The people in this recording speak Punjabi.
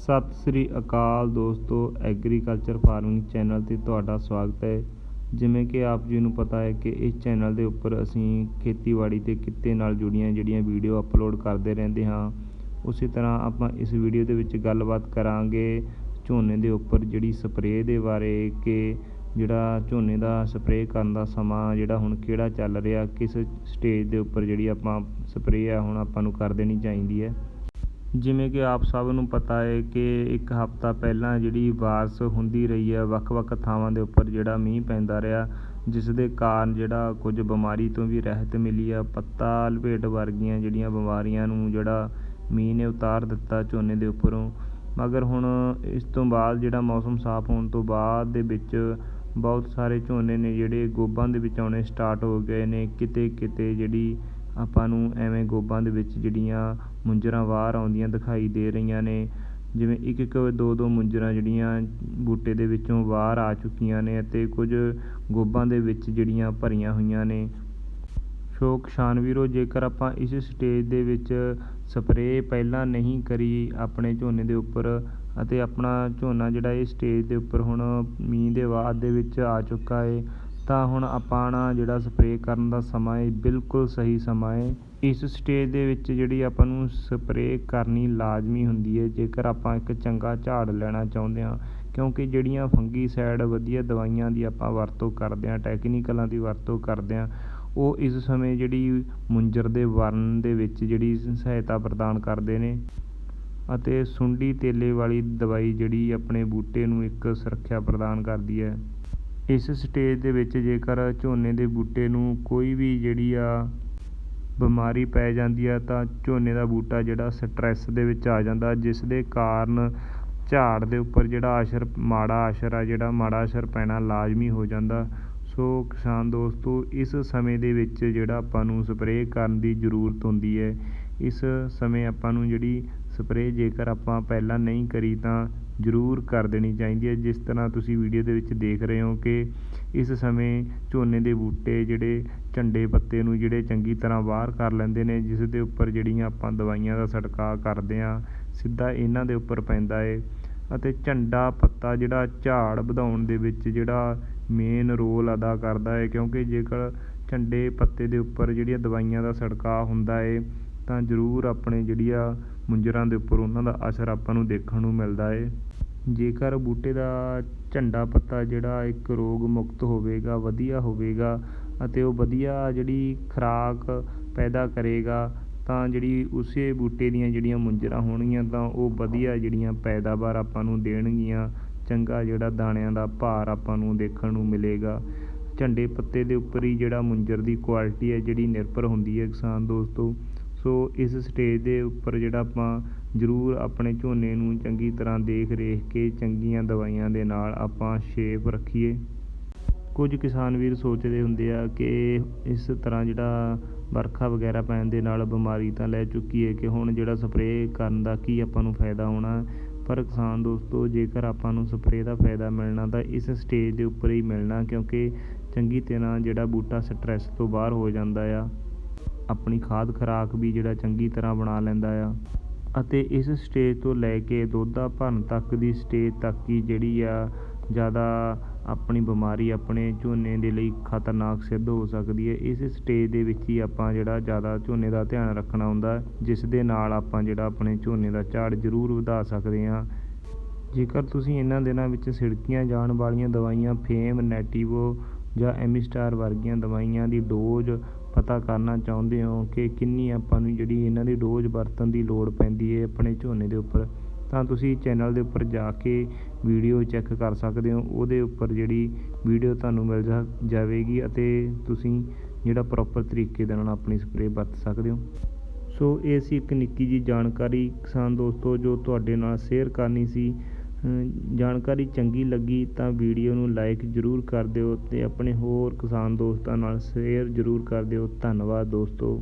ਸਤਿ ਸ੍ਰੀ ਅਕਾਲ ਦੋਸਤੋ, ਐਗਰੀਕਲਚਰ ਫਾਰਮਿੰਗ ਚੈਨਲ 'ਤੇ ਤੁਹਾਡਾ ਸਵਾਗਤ ਹੈ। ਜਿਵੇਂ ਕਿ ਆਪ ਜੀ ਨੂੰ ਪਤਾ ਹੈ ਕਿ ਇਸ ਚੈਨਲ ਦੇ ਉੱਪਰ ਅਸੀਂ ਖੇਤੀਬਾੜੀ ਤੇ ਕਿੱਤੇ ਨਾਲ ਜੁੜੀਆਂ ਜਿਹੜੀਆਂ ਵੀਡੀਓ ਅਪਲੋਡ ਕਰਦੇ ਰਹਿੰਦੇ ਹਾਂ, ਉਸੇ ਤਰ੍ਹਾਂ ਆਪਾਂ ਇਸ ਵੀਡੀਓ ਦੇ ਵਿੱਚ ਗੱਲਬਾਤ ਕਰਾਂਗੇ ਝੋਨੇ ਦੇ ਉੱਪਰ ਜਿਹੜੀ ਸਪਰੇਅ ਦੇ ਬਾਰੇ ਕਿ ਜਿਹੜਾ ਝੋਨੇ ਦਾ ਸਪਰੇਅ ਕਰਨ ਦਾ ਸਮਾਂ ਜਿਹੜਾ ਹੁਣ ਕਿਹੜਾ ਚੱਲ ਰਿਹਾ, ਕਿਸ ਸਟੇਜ ਦੇ ਉੱਪਰ ਜਿਹੜੀ ਆਪਾਂ ਸਪਰੇਅ ਆ, ਹੁਣ ਆਪਾਂ ਨੂੰ ਕਰ ਦੇਣੀ ਚਾਹੀਦੀ ਹੈ। ਜਿਵੇਂ ਕਿ ਆਪ ਸਭ ਨੂੰ ਪਤਾ ਹੈ ਕਿ ਇੱਕ ਹਫ਼ਤਾ ਪਹਿਲਾਂ ਜਿਹੜੀ ਬਾਰਿਸ਼ ਹੁੰਦੀ ਰਹੀ ਹੈ, ਵੱਖ-ਵੱਖ ਥਾਵਾਂ ਦੇ ਉੱਪਰ ਜਿਹੜਾ ਮੀਂਹ ਪੈਂਦਾ ਰਿਹਾ, ਜਿਸ ਦੇ ਕਾਰਨ ਜਿਹੜਾ ਕੁਝ ਬਿਮਾਰੀ ਤੋਂ ਵੀ ਰਹਿਤ ਮਿਲੀ ਆ। ਪੱਤਾ, ਲਪੇਟ ਵਰਗੀਆਂ ਜਿਹੜੀਆਂ ਬਿਮਾਰੀਆਂ ਨੂੰ ਜਿਹੜਾ ਮੀਂਹ ਨੇ ਉਤਾਰ ਦਿੱਤਾ ਝੋਨੇ ਦੇ ਉੱਪਰੋਂ। ਮਗਰ ਹੁਣ ਇਸ ਤੋਂ ਬਾਅਦ ਜਿਹੜਾ ਮੌਸਮ ਸਾਫ਼ ਹੋਣ ਤੋਂ ਬਾਅਦ ਦੇ ਵਿੱਚ ਬਹੁਤ ਸਾਰੇ ਝੋਨੇ ਨੇ ਜਿਹੜੇ ਗੋਭਾਂ ਦੇ ਵਿੱਚ ਆਉਣੇ ਸਟਾਰਟ ਹੋ ਗਏ ਨੇ। ਕਿਤੇ ਕਿਤੇ ਜਿਹੜੀ ਆਪਾਂ ਨੂੰ ਐਵੇਂ ਗੋਬਾਂ ਦੇ ਵਿੱਚ ਜਿਹੜੀਆਂ ਮੁੰਜਰਾਂ ਬਾਹਰ ਆਉਂਦੀਆਂ ਦਿਖਾਈ ਦੇ ਰਹੀਆਂ ਨੇ, ਜਿਵੇਂ ਇੱਕ ਇੱਕ ਦੋ ਦੋ ਮੁੰਜਰਾਂ ਜਿਹੜੀਆਂ ਬੂਟੇ ਦੇ ਵਿੱਚੋਂ ਬਾਹਰ ਆ ਚੁੱਕੀਆਂ ਨੇ ਅਤੇ ਕੁਝ ਗੋਬਾਂ ਦੇ ਵਿੱਚ ਜਿਹੜੀਆਂ ਭਰੀਆਂ ਹੋਈਆਂ ਨੇ। ਸੋ ਕਿਸਾਨ ਵੀਰੋ, ਜੇਕਰ ਆਪਾਂ ਇਸ ਸਟੇਜ ਦੇ ਵਿੱਚ ਸਪਰੇਅ ਪਹਿਲਾਂ ਨਹੀਂ ਕਰੀ ਆਪਣੇ ਝੋਨੇ ਦੇ ਉੱਪਰ ਅਤੇ ਆਪਣਾ ਝੋਨਾ ਜਿਹੜਾ ਇਹ ਸਟੇਜ ਦੇ ਉੱਪਰ ਹੁਣ ਮੀਂਹ ਦੇ ਬਾਅਦ ਦੇ ਵਿੱਚ ਆ ਚੁੱਕਾ ਹੈ ਤਾਂ ਹੁਣ ਆਪਾਂ ਨਾ ਜਿਹੜਾ ਸਪਰੇਅ ਕਰਨ ਦਾ ਸਮਾਂ ਹੈ ਬਿਲਕੁਲ ਸਹੀ ਸਮਾਂ ਹੈ ਇਸ ਸਟੇਜ ਦੇ ਵਿੱਚ ਜਿਹੜੀ ਆਪਾਂ ਨੂੰ ਸਪਰੇਅ ਕਰਨੀ ਲਾਜ਼ਮੀ ਹੁੰਦੀ ਹੈ ਜੇਕਰ ਆਪਾਂ ਇੱਕ ਚੰਗਾ ਝਾੜ ਲੈਣਾ ਚਾਹੁੰਦੇ ਹਾਂ। ਕਿਉਂਕਿ ਜਿਹੜੀਆਂ ਫੰਗੀਸਾਈਡ ਵਧੀਆ ਦਵਾਈਆਂ ਦੀ ਆਪਾਂ ਵਰਤੋਂ ਕਰਦੇ ਹਾਂ ਟੈਕਨੀਕਲਾਂ ਦੀ ਵਰਤੋਂ ਕਰਦੇ ਹਾਂ, ਉਹ ਇਸ ਸਮੇਂ ਜਿਹੜੀ ਮੁੰਜਰ ਦੇ ਵਰਨ ਦੇ ਵਿੱਚ ਜਿਹੜੀ ਸਹਾਇਤਾ ਪ੍ਰਦਾਨ ਕਰਦੇ ਨੇ। ਅਤੇ ਸੁੰਡੀ ਤੇਲੇ ਵਾਲੀ ਦਵਾਈ ਜਿਹੜੀ ਆਪਣੇ ਬੂਟੇ ਨੂੰ ਇੱਕ ਸੁਰੱਖਿਆ ਪ੍ਰਦਾਨ ਕਰਦੀ ਹੈ। ਇਸ ਸਟੇਜ ਦੇ ਵਿੱਚ ਜੇਕਰ ਝੋਨੇ ਦੇ ਬੂਟੇ ਨੂੰ ਕੋਈ ਵੀ ਜਿਹੜੀ ਆ ਬਿਮਾਰੀ ਪੈ ਜਾਂਦੀ ਆ, ਤਾਂ ਝੋਨੇ ਦਾ ਬੂਟਾ ਜਿਹੜਾ ਸਟਰੈਸ ਦੇ ਵਿੱਚ ਆ ਜਾਂਦਾ ਜਿਸ ਦੇ ਕਾਰਨ ਝਾੜ ਦੇ ਉੱਪਰ ਜਿਹੜਾ ਅਸਰ, ਮਾੜਾ ਅਸਰ ਆ, ਜਿਹੜਾ ਮਾੜਾ ਅਸਰ ਪੈਣਾ ਲਾਜ਼ਮੀ ਹੋ ਜਾਂਦਾ। ਸੋ ਕਿਸਾਨ ਦੋਸਤੋ, ਇਸ ਸਮੇਂ ਦੇ ਵਿੱਚ ਜਿਹੜਾ ਆਪਾਂ ਨੂੰ ਸਪਰੇਅ ਕਰਨ ਦੀ ਜ਼ਰੂਰਤ ਹੁੰਦੀ ਹੈ ਇਸ ਸਮੇਂ ਆਪਾਂ ਨੂੰ ਜਿਹੜੀ ਸਪਰੇਅ ਜੇਕਰ ਆਪਾਂ ਪਹਿਲਾਂ ਨਹੀਂ ਕਰੀ ਤਾਂ ਜ਼ਰੂਰ ਕਰ ਦੇਣੀ ਚਾਹੀਦੀ ਹੈ। ਜਿਸ ਤਰ੍ਹਾਂ ਤੁਸੀਂ ਵੀਡੀਓ ਦੇ ਵਿੱਚ ਦੇਖ ਰਹੇ ਹੋ ਕਿ ਇਸ ਸਮੇਂ ਝੋਨੇ ਦੇ ਬੂਟੇ ਜਿਹੜੇ ਝੰਡੇ ਪੱਤੇ ਨੂੰ ਜਿਹੜੇ ਚੰਗੀ ਤਰ੍ਹਾਂ ਬਾਹਰ ਕਰ ਲੈਂਦੇ ਨੇ, ਜਿਸ ਦੇ ਉੱਪਰ ਜਿਹੜੀਆਂ ਆਪਾਂ ਦਵਾਈਆਂ ਦਾ ਛਿੜਕਾਅ ਕਰਦੇ ਹਾਂ, ਸਿੱਧਾ ਇਹਨਾਂ ਦੇ ਉੱਪਰ ਪੈਂਦਾ ਏ। ਅਤੇ ਝੰਡਾ ਪੱਤਾ ਜਿਹੜਾ ਝਾੜ ਵਧਾਉਣ ਦੇ ਵਿੱਚ ਜਿਹੜਾ ਮੇਨ ਰੋਲ ਅਦਾ ਕਰਦਾ ਹੈ ਕਿਉਂਕਿ ਜੇਕਰ ਝੰਡੇ ਪੱਤੇ ਦੇ ਉੱਪਰ ਜਿਹੜੀਆਂ ਦਵਾਈਆਂ ਦਾ ਛਿੜਕਾਅ ਹੁੰਦਾ ਹੈ ਤਾਂ ਜ਼ਰੂਰ ਆਪਣੇ ਜਿਹੜੀ ਆ ਮੁੰਜਰਾਂ ਦੇ ਉੱਪਰ ਉਹਨਾਂ ਦਾ ਅਸਰ ਆਪਾਂ ਨੂੰ ਦੇਖਣ ਨੂੰ ਮਿਲਦਾ ਹੈ ਜੇਕਰ ਬੂਟੇ ਦਾ ਝੰਡਾ ਪੱਤਾ ਜਿਹੜਾ ਇੱਕ ਰੋਗ ਮੁਕਤ ਹੋਵੇਗਾ, ਵਧੀਆ ਹੋਵੇਗਾ ਅਤੇ ਉਹ ਵਧੀਆ ਜਿਹੜੀ ਖੁਰਾਕ ਪੈਦਾ ਕਰੇਗਾ, ਤਾਂ ਜਿਹੜੀ ਉਸੇ ਬੂਟੇ ਦੀਆਂ ਜਿਹੜੀਆਂ ਮੁੰਜਰਾਂ ਹੋਣਗੀਆਂ, ਤਾਂ ਉਹ ਵਧੀਆ ਜਿਹੜੀਆਂ ਪੈਦਾਵਾਰ ਆਪਾਂ ਨੂੰ ਦੇਣਗੀਆਂ, ਚੰਗਾ ਜਿਹੜਾ ਦਾਣਿਆਂ ਦਾ ਭਾਰ ਆਪਾਂ ਨੂੰ ਦੇਖਣ ਨੂੰ ਮਿਲੇਗਾ। ਝੰਡੇ ਪੱਤੇ ਦੇ ਉੱਪਰ ਹੀ ਜਿਹੜਾ ਮੁੰਜਰ ਦੀ ਕੁਆਲਿਟੀ ਹੈ, ਜਿਹੜੀ ਨਿਰਭਰ ਹੁੰਦੀ ਹੈ ਕਿਸਾਨ ਦੋਸਤੋ ਸੋ ਇਸ ਸਟੇਜ ਦੇ ਉੱਪਰ ਜਿਹੜਾ ਆਪਾਂ ਜ਼ਰੂਰ ਆਪਣੇ ਝੋਨੇ ਨੂੰ ਚੰਗੀ ਤਰ੍ਹਾਂ ਦੇਖ ਰੇਖ ਕੇ ਚੰਗੀਆਂ ਦਵਾਈਆਂ ਦੇ ਨਾਲ ਆਪਾਂ ਸ਼ੇਪ ਰੱਖੀਏ। ਕੁਝ ਕਿਸਾਨ ਵੀਰ ਸੋਚਦੇ ਹੁੰਦੇ ਆ ਕਿ ਇਸ ਤਰ੍ਹਾਂ ਜਿਹੜਾ ਵਰਖਾ ਵਗੈਰਾ ਪੈਣ ਦੇ ਨਾਲ ਬਿਮਾਰੀ ਤਾਂ ਲੈ ਚੁੱਕੀ ਹੈ ਕਿ ਹੁਣ ਜਿਹੜਾ ਸਪਰੇਅ ਕਰਨ ਦਾ ਕੀ ਆਪਾਂ ਨੂੰ ਫਾਇਦਾ ਹੋਣਾ। ਪਰ ਕਿਸਾਨ ਦੋਸਤੋ, ਜੇਕਰ ਆਪਾਂ ਨੂੰ ਸਪਰੇਅ ਦਾ ਫਾਇਦਾ ਮਿਲਣਾ ਤਾਂ ਇਸ ਸਟੇਜ ਦੇ ਉੱਪਰ ਹੀ ਮਿਲਣਾ ਕਿਉਂਕਿ ਚੰਗੀ ਤਰ੍ਹਾਂ ਜਿਹੜਾ ਬੂਟਾ ਸਟਰੈਸ ਤੋਂ ਬਾਹਰ ਹੋ ਜਾਂਦਾ ਆ। ਆਪਣੀ ਖਾਦ ਖੁਰਾਕ ਵੀ ਜਿਹੜਾ ਚੰਗੀ ਤਰ੍ਹਾਂ ਬਣਾ ਲੈਂਦਾ ਆ। ਅਤੇ ਇਸ ਸਟੇਜ ਤੋਂ ਲੈ ਕੇ ਦੋਧਾ ਭਰਨ ਤੱਕ ਦੀ ਸਟੇਜ ਤੱਕ ਹੀ ਜਿਹੜੀ ਆ, ਜ਼ਿਆਦਾ ਆਪਣੀ ਬਿਮਾਰੀ ਆਪਣੇ ਝੋਨੇ ਦੇ ਲਈ ਖਤਰਨਾਕ ਸਿੱਧ ਹੋ ਸਕਦੀ ਹੈ। ਇਸ ਸਟੇਜ ਦੇ ਵਿੱਚ ਹੀ ਆਪਾਂ ਜਿਹੜਾ ਜ਼ਿਆਦਾ ਝੋਨੇ ਦਾ ਧਿਆਨ ਰੱਖਣਾ ਹੁੰਦਾ, ਜਿਸ ਦੇ ਨਾਲ ਆਪਾਂ ਜਿਹੜਾ ਆਪਣੇ ਝੋਨੇ ਦਾ ਝਾੜ ਜ਼ਰੂਰ ਵਧਾ ਸਕਦੇ ਹਾਂ। ਜੇਕਰ ਤੁਸੀਂ ਇਹਨਾਂ ਦਿਨਾਂ ਵਿੱਚ ਛਿੜਕੀਆਂ ਜਾਣ ਵਾਲੀਆਂ ਦਵਾਈਆਂ, ਫੇਮ, ਨੈਟੀਵੋ ਜਾਂ ਐਮੀਸਟਾਰ ਵਰਗੀਆਂ ਦਵਾਈਆਂ ਦੀ ਡੋਜ਼ ਪਤਾ ਕਰਨਾ ਚਾਹੁੰਦੇ ਹੋ ਕਿ ਕਿੰਨੀ ਆਪਾਂ ਨੂੰ ਜਿਹੜੀ ਇਹਨਾਂ ਦੀ ਡੋਜ਼ ਵਰਤਣ ਦੀ ਲੋੜ ਪੈਂਦੀ ਹੈ ਆਪਣੇ ਝੋਨੇ ਦੇ ਉੱਪਰ? ਤਾਂ ਤੁਸੀਂ ਚੈਨਲ ਦੇ ਉੱਪਰ ਜਾ ਕੇ ਵੀਡੀਓ ਚੈੱਕ ਕਰ ਸਕਦੇ ਹੋ। ਉਹਦੇ ਉੱਪਰ ਜਿਹੜੀ ਵੀਡੀਓ ਤੁਹਾਨੂੰ ਮਿਲ ਜਾ ਜਾਵੇਗੀ ਅਤੇ ਤੁਸੀਂ ਜਿਹੜਾ ਪ੍ਰੋਪਰ ਤਰੀਕੇ ਦੇ ਨਾਲ ਆਪਣੀ ਸਪਰੇਅ ਵਰਤ ਸਕਦੇ ਹੋ। ਸੋ ਇਹ ਸੀ ਇੱਕ ਨਿੱਕੀ ਜੀ ਜਾਣਕਾਰੀ। ਕਿਸਾਨ ਦੋਸਤੋ, ਜੋ ਤੁਹਾਡੇ ਨਾਲ ਸ਼ੇਅਰ ਕਰਨੀ ਸੀ ਜਾਣਕਾਰੀ ਚੰਗੀ ਲੱਗੀ ਤਾਂ ਵੀਡੀਓ ਨੂੰ ਲਾਈਕ ਜ਼ਰੂਰ ਕਰ ਦਿਓ ਅਤੇ ਆਪਣੇ ਹੋਰ ਕਿਸਾਨ ਦੋਸਤਾਂ ਨਾਲ ਸ਼ੇਅਰ ਜ਼ਰੂਰ ਕਰ ਦਿਓ। ਧੰਨਵਾਦ ਦੋਸਤੋ।